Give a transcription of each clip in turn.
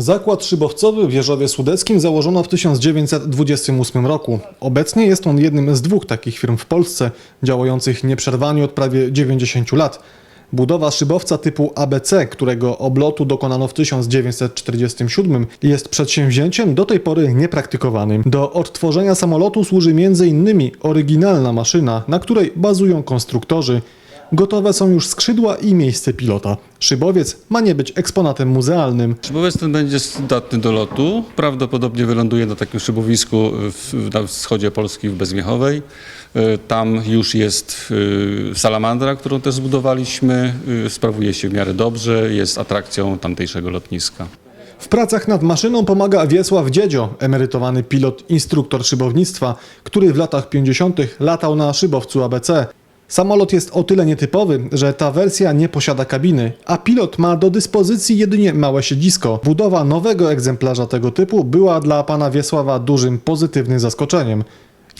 Zakład szybowcowy w Wieżowie Sudeckim założono w 1928 roku. Obecnie jest on jednym z dwóch takich firm w Polsce, działających nieprzerwanie od prawie 90 lat. Budowa szybowca typu ABC, którego oblotu dokonano w 1947, jest przedsięwzięciem do tej pory niepraktykowanym. Do odtworzenia samolotu służy m.in. oryginalna maszyna, na której bazują konstruktorzy. Gotowe są już skrzydła i miejsce pilota. Szybowiec ma nie być eksponatem muzealnym. Szybowiec ten będzie zdatny do lotu. Prawdopodobnie wyląduje na takim szybowisku w, na wschodzie Polski w Bezmiechowej. Y, Tam już jest y, salamandra, którą też zbudowaliśmy. Y, Sprawuje się w miarę dobrze, jest atrakcją tamtejszego lotniska. W pracach nad maszyną pomaga Wiesław Dziedzio, emerytowany pilot, instruktor szybownictwa, który w latach 50. latał na szybowcu ABC. Samolot jest o tyle nietypowy, że ta wersja nie posiada kabiny, a pilot ma do dyspozycji jedynie małe siedzisko. Budowa nowego egzemplarza tego typu była dla pana Wiesława dużym pozytywnym zaskoczeniem.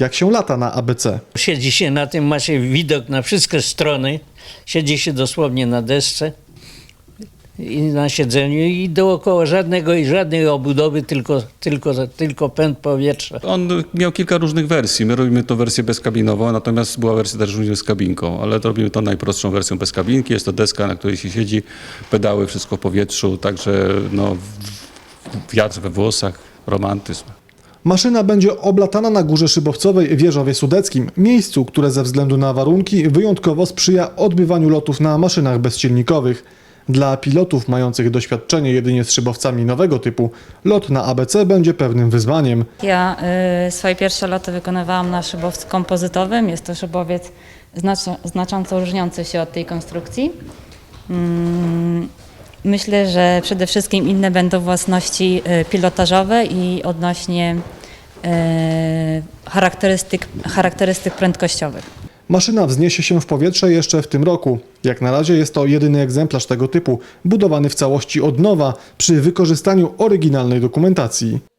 Jak się lata na ABC? Siedzi się na tym, ma się widok na wszystkie strony. Siedzi się dosłownie na desce i na siedzeniu i dookoła żadnego i żadnej obudowy, tylko, tylko, tylko pęd powietrza. On miał kilka różnych wersji. My robimy to wersję bezkabinową, natomiast była wersja też również z kabinką, ale to robimy to najprostszą wersją bez kabinki. Jest to deska, na której się siedzi, pedały, wszystko w powietrzu, także no, wiatr we włosach, romantyzm. Maszyna będzie oblatana na górze szybowcowej w Wieżowie Sudeckim, miejscu, które ze względu na warunki wyjątkowo sprzyja odbywaniu lotów na maszynach bezsilnikowych. Dla pilotów mających doświadczenie jedynie z szybowcami nowego typu, lot na ABC będzie pewnym wyzwaniem. Ja y, swoje pierwsze loty wykonywałam na szybowcu kompozytowym. Jest to szybowiec znacząco różniący się od tej konstrukcji. Mm, Myślę, że przede wszystkim inne będą własności y, pilotażowe i odnośnie y, charakterystyk, charakterystyk prędkościowych. Maszyna wzniesie się w powietrze jeszcze w tym roku. Jak na razie jest to jedyny egzemplarz tego typu, budowany w całości od nowa przy wykorzystaniu oryginalnej dokumentacji.